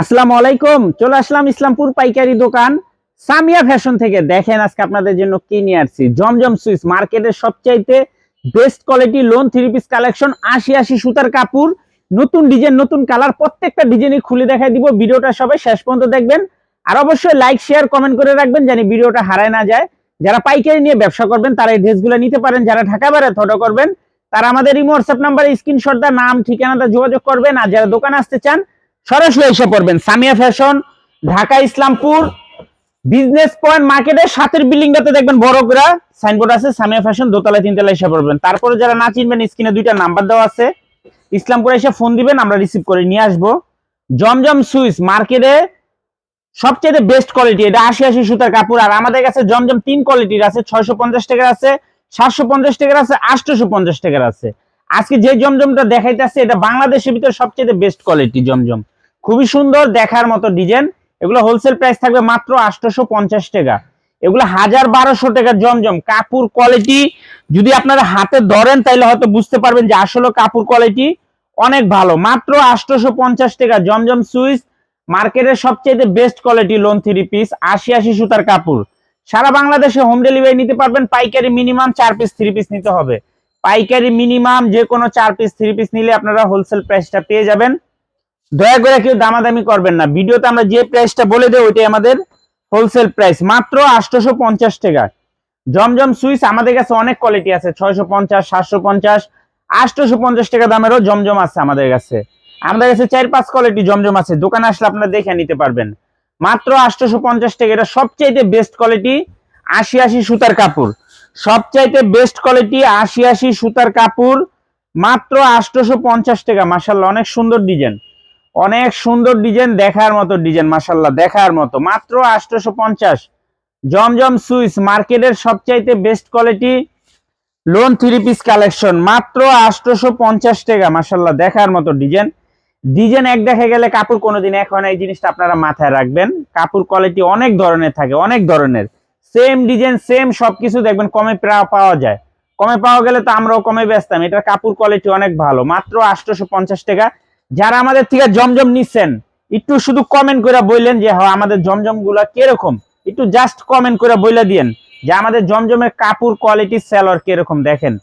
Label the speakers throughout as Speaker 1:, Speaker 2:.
Speaker 1: আসসালামু আলাইকুম, চলে আসলাম ইসলামপুর পাইকারি দোকান সামিয়া ফ্যাশন থেকে। দেখেন আজকে আপনাদের জন্য কি নিয়ে আসছি? জমজম সুইস, মার্কেটের সবচাইতে best quality lawn three piece collection আশি আশি সুতার কাপড়, নতুন ডিজাইন নতুন কালার প্রত্যেকটা ডিজাইনই খুলে দেখাই দিব। ভিডিওটা সবাই শেষ পর্যন্ত দেখবেন। আর অবশ্যই লাইক শেয়ার কমেন্ট করে রাখবেন জানি ভিডিওটা হারায় না যায়। যারা পাইকারি নিয়ে ব্যবসা করবেন, তারা এই ড্রেসগুলো নিতে পারেন। যারা ঢাকা বাইরে থটো করবেন, তারা আমাদের ইমো হোয়াটসঅ্যাপ নাম্বারে স্ক্রিনশট দা নাম, ঠিকানাটা যোগাযোগ করবেন। আর যারা দোকানে আসতে চান সরাসরি এসে পড়বেন। Samia fashion, Dhaka, Islampur, business point মার্কেটের সাতের বিল্ডিংটাতে দেখবেন বড় করে সাইনবোর্ড আছে, সামিয়া ফ্যাশন দোতলা তিনতলা এসে পড়বেন। তারপরে যারা না চিনবেন, স্ক্রিনে দুইটা নাম্বার দেওয়া আছে। ইসলামপুরে এসে ফোন দিবেন, আমরা রিসিভ করে নিয়ে আসব। জমজম সুইস, মার্কেটে সবচেয়ে বেস্ট কোয়ালিটি এটা আশি আশি সুতার কাপড়। আর আমাদের কাছে জমজম তিন কোয়ালিটির আছে, ছয়শো পঞ্চাশ টাকার আছে, সাতশো পঞ্চাশ টাকার আছে, আটশোশো পঞ্চাশ টাকার আছে। আজকে যে জমজমটা দেখাইতেছে এটা বাংলাদেশের ভিতরে সবচেয়ে বেস্ট কোয়ালিটি জমজম। খুবই সুন্দর দেখার মতো ডিজাইন। এগুলো হোলসেল প্রাইস থাকবে মাত্র আটশোশো পঞ্চাশ টাকা। এগুলো হাজার বারোশো টাকার জমজম। কাপড় কোয়ালিটি যদি আপনারা হাতে ধরেন, তাহলে হয়তো বুঝতে পারবেন যে আসলে কাপড় কোয়ালিটি অনেক ভালো। মাত্র আটশোশো পঞ্চাশ টাকা জমজম সুইস মার্কেটের সবচেয়ে best quality lawn three piece আশি আশি সুতার কাপড়। সারা বাংলাদেশে হোম ডেলিভারি নিতে পারবেন, পাইকারি মিনিমাম চার পিস থ্রি পিস নিতে হবে। পাইকারি মিনিমাম যে কোনো চার পিস থ্রি পিস নিলে আপনারা হোলসেল প্রাইসটা পেয়ে যাবেন। দয়া করে কেউ দামাদামি করবেন না। ভিডিওতে আমরা যে প্রাইসটা বলে দেবো, ওইটাই আমাদের হোলসেল প্রাইস মাত্র আটশোশো পঞ্চাশ টাকা। জমজম সুইচ আমাদের কাছে অনেক কোয়ালিটি আছে। ছয়শো পঞ্চাশ, সাতশো পঞ্চাশ, আটশোশো পঞ্চাশ টাকা দামেরও জমজম আছে আমাদের কাছে। আমাদের কাছে চার পাঁচ কোয়ালিটি জমজম আছে। দোকানে আসলে আপনারা দেখে নিতে পারবেন। মাত্র আটশোশো পঞ্চাশ টাকা। এটা সবচাইতে বেস্ট কোয়ালিটি আশি আশি সুতার কাপড়। সবচাইতে বেস্ট কোয়ালিটি আশি আশি সুতার কাপড় মাত্র আটশোশো পঞ্চাশ টাকা। মাসাল্লাহ অনেক সুন্দর ডিজাইন অনেক সুন্দর ডিজাইন, দেখার মতো ডিজাইন মাসাল্লাহ দেখার মতো। মাত্র আটশোশো পঞ্চাশ। জমজম সুইস মার্কেটের সবচাইতে best quality, lawn three piece collection. মাত্র আটশোশো পঞ্চাশ টাকা মাসাল্লাহ দেখার মতো ডিজাইন। ডিজাইন এক দেখে গেলে কাপড় কোনোদিন এক হয় না এই জিনিসটা আপনারা মাথায় রাখবেন। কাপড় কোয়ালিটি অনেক ধরনের থাকে, অনেক ধরনের। সেম ডিজাইন, সেম সবকিছু দেখবেন, কমে পাওয়া যায়। কমে পাওয়া গেলে তো আমরাও কমে ব্যস্তাম এটার কাপড় কোয়ালিটি অনেক ভালো। মাত্র আটশোশো পঞ্চাশ টাকা। যারা আমাদের থেকে জমজম নিচ্ছেন, একটু শুধু কমেন্ট করে বললেন যে হ্যাঁ আমাদের জমজমগুলা কীরকম? একটু জাস্ট কমেন্ট করে বলে দিয়েন যে, আমাদের জমজমের কাপড় কোয়ালিটি সেলর কীরকম দেখেন।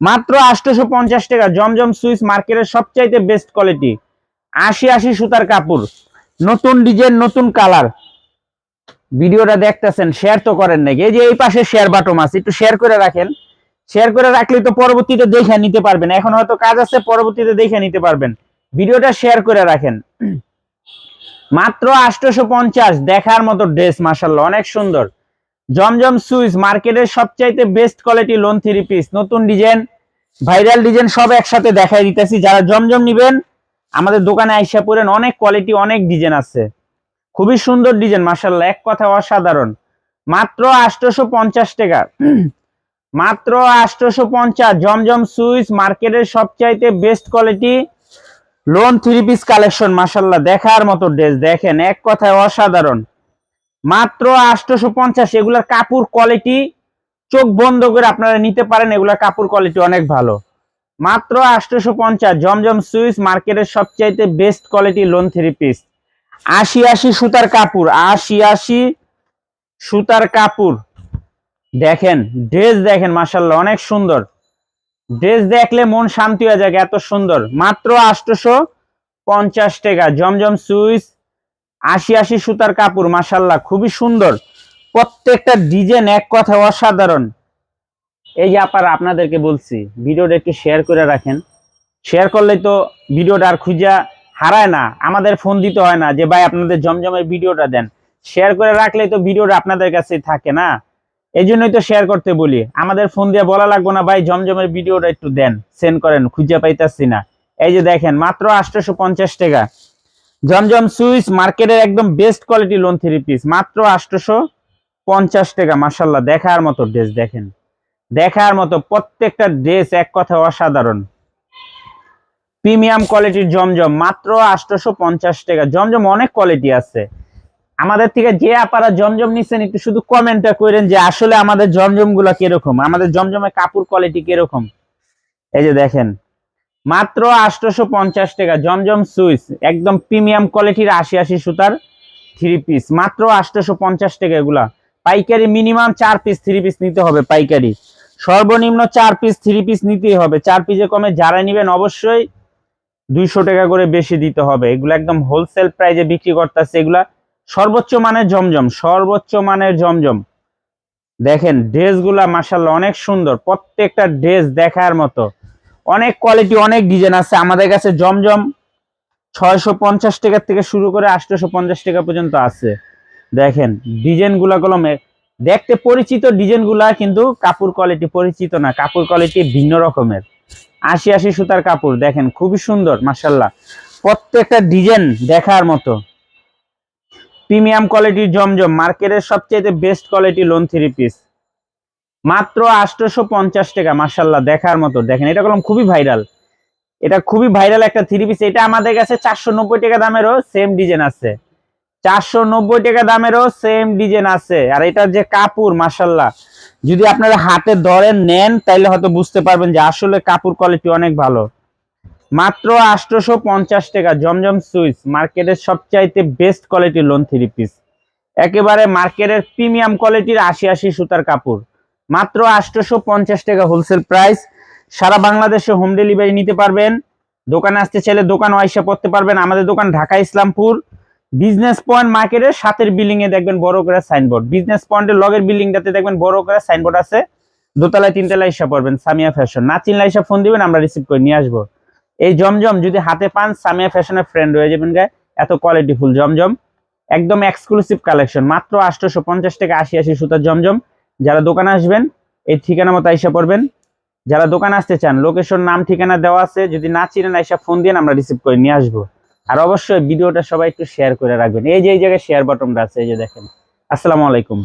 Speaker 1: মাত্র আটশোশো পঞ্চাশ টাকা, জমজম সুইস মার্কেটের সবচাইতে বেস্ট কোয়ালিটি আশি আশি সুতার কাপড়, নতুন ডিজাইন নতুন কালার ভিডিওটা দেখতেছেন শেয়ার তো করেন নাকি এই যে এই পাশে শেয়ার বাটম আছে, একটু শেয়ার করে রাখেন। শেয়ার করে রাখলে তো পরবর্তীতে দেখে নিতে পারবেন। এখন হয়তো কাজ আছে, পরবর্তীতে দেখে নিতে পারবেন। ভিডিওটা শেয়ার করে রাখেন। মাত্র আটশোশো পঞ্চাশ দেখার মতো ড্রেস মাসাল্লাহ অনেক সুন্দর। জমজম সুইস মার্কেটের সবচাইতে best quality lawn three piece নতুন ডিজাইন ভাইরাল ডিজাইন সব একসাথে দেখাই দিতেছি। যারা জমজম নিবেন, আমাদের দোকানে আইসা পড়েন, অনেক কোয়ালিটি অনেক ডিজাইন আছে। খুবই সুন্দর ডিজাইন মাসাল্লাহ এক কথা অসাধারণ। মাত্র আটশোশো পঞ্চাশ টাকা। মাত্র আটশোশো পঞ্চাশ জমজম সুইস মার্কেটের সবচাইতে best quality lawn three piece collection মাসাল্লাহ দেখার মতো ড্রেস দেখেন, এক কথায় অসাধারণ। মাত্র আটশোশো পঞ্চাশ এগুলার কাপড় কোয়ালিটি চোখ বন্ধ করে আপনারা নিতে পারেন, এগুলার কাপড় কোয়ালিটি অনেক ভালো। মাত্র আটশোশো পঞ্চাশ জমজম সুইস মার্কেটের সবচাইতে best quality lawn three piece আশি আশি সুতার কাপড়, আশি আশি সুতার কাপড়। দেখেন ড্রেস দেখেন মাসাল্লাহ অনেক সুন্দর। ড্রেস দেখলে মন শান্তি হয়ে যায়, এত সুন্দর। মাত্র আটশোশো পঞ্চাশ টাকা, জমজম সুইস, আশি আশি সুতার কাপড় মাসাল্লাহ খুবই সুন্দর। প্রত্যেকটা ডিজাইন এক কথা অসাধারণ। এই যে আপার আপনাদেরকে বলছি, ভিডিওটা একটু শেয়ার করে রাখেন। শেয়ার করলে তো ভিডিওটা আর খুঁজা হারায় না, আমাদের ফোন দিতে হয় না যে, ভাই, আপনাদের জমজমের ভিডিওটা দেন। শেয়ার করে রাখলে তো ভিডিওটা আপনাদের কাছে থাকে না। এই জন্যই তো শেয়ার করতে বলি। আমাদের ফোন দিয়ে বলা লাগবে না, ভাই, জমজমের ভিডিওটা একটু দেন সেন্ড করেন, খুঁজে পাইতাছি না। এই যে দেখেন, মাত্র আটশোশো পঞ্চাশ টাকা। জমজম সুইচ মার্কেটের একদম best quality lawn three piece মাত্র আটশোশো পঞ্চাশ টাকা মাসাল্লাহ দেখার মতো ড্রেস দেখেন। দেখার মতো প্রত্যেকটা ড্রেস এক কথা অসাধারণ। প্রিমিয়াম কোয়ালিটির জমজম, মাত্র আটশোশো পঞ্চাশ টাকা। জমজম অনেক কোয়ালিটি আছে। আমাদের থেকে যে আপারা জমজম নিচ্ছেন, একটু শুধু কমেন্টটা করেন যে আসলে আমাদের জমজমগুলা কীরকম? আমাদের জমজমের কাপড় কোয়ালিটি কীরকম? এই যে দেখেন, মাত্র আটশোশো পঞ্চাশ টাকা, জমজম সুইচ, একদম প্রিমিয়াম কোয়ালিটির আশি আশি সুতার থ্রি পিস মাত্র আটশোশো পঞ্চাশ টাকা এগুলা। পাইকারি মিনিমাম চার পিস থ্রি পিস নিতে হবে পাইকারি। সর্বনিম্ন চার পিস থ্রি পিস নিতেই হবে। চার পিসে কমে যারা নিবেন অবশ্যই দুইশো টাকা করে বেশি দিতে হবে। এগুলো একদম হোলসেল প্রাইজে বিক্রি করতেছে এগুলা। সর্বোচ্চ মানের জমজম, সর্বোচ্চ মানের জমজম। দেখেন, ড্রেসগুলা মাসাল্লাহ অনেক সুন্দর। প্রত্যেকটা ড্রেস দেখার মতো। অনেক কোয়ালিটি, অনেক ডিজাইন আছে। আমাদের কাছে জমজম ছয়শো পঞ্চাশ টাকা থেকে শুরু করে আটশোশো পঞ্চাশ টাকা পর্যন্ত আছে। দেখেন ডিজাইনগুলা কলমে দেখতে পরিচিত ডিজাইনগুলা কিন্তু কাপড় কোয়ালিটি পরিচিত না। কাপড় কোয়ালিটি ভিন্ন রকমের। আশি আশি সুতার কাপড়, দেখেন, খুবই সুন্দর মাসাল্লাহ প্রত্যেকটা ডিজাইন দেখার মতো। প্রিমিয়াম কোয়ালিটির জমজম, মার্কেটের সবচেয়ে best quality lawn three piece মাত্র আটশোশো পঞ্চাশ টাকা মার্শাল্লাহ দেখার মতো। দেখেন, এটা কলম খুবই ভাইরাল এটা খুবই ভাইরাল একটা থ্রি পিস এটা আমাদের কাছে চারশো নব্বই টাকা দামেরও সেম ডিজাইন আছে। চারশো নব্বই টাকা দামেরও সেম ডিজাইন আছে। আর এটার যে কাপড় মার্শাল্লাহ যদি আপনারা হাতে ধরেন, নেন, তাইলে হয়তো বুঝতে পারবেন যে আসলে কাপড় কোয়ালিটি অনেক ভালো। মাত্র আটশোশো পঞ্চাশ টাকা জমজম সুইচ, মার্কেটের সবচাইতে বেস্ট কোয়ালিটির লোন থ্রি পিস একেবারে মার্কেটের প্রিমিয়াম কোয়ালিটির আশি আশি সুতার কাপড়। মাত্র আটশোশো পঞ্চাশ টাকা হোলসেল প্রাইস সারা বাংলাদেশে হোম ডেলিভারি নিতে পারবেন। দোকানে আসতে চাইলে দোকান ওয়াইসা পড়তে পারবেন। আমাদের দোকান ঢাকা ইসলামপুর। বিজনেস পয়েন্ট মার্কেটের সাতের বিল্ডিং এ দেখবেন বড় করে সাইনবোর্ড বিজনেস পয়েন্টের লগের বিল্ডিংটাতে দেখবেন বড় করে সাইনবোর্ড আছে। দোতলায়, তিনতলায় ইসা পড়বেন। সামিয়া ফ্যাশন না চিনলে ইসা ফোন দিবেন, আমরা রিসিভ করে নিয়ে আসব। এই জমজম যদি হাতে পান, সামিয়া ফ্যাশনের ফ্রেন্ড হয়ে যাবেন গায়ে। এত কোয়ালিটি ফুল, জমজম। একদম এক্সক্লুসিভ কালেকশন মাত্র আটশোশো পঞ্চাশ টাকা আশি আশি সুতার জমজম। যারা দোকানে আসবেন, এই ঠিকানা মতো আইসা পড়বেন। যারা দোকানে আসতে চান লোকেশন নাম, ঠিকানা দেওয়া আছে, যদি না চিনেন, আইসা ফোন দিয়ে আমরা রিসিভ করে নিয়ে আসব। আর অবশ্যই ভিডিওটা সবাই একটু শেয়ার করে রাখবেন। এই যে, এই জায়গায় শেয়ার বাটনটা আছে, এই যে দেখেন। আসসালামু আলাইকুম।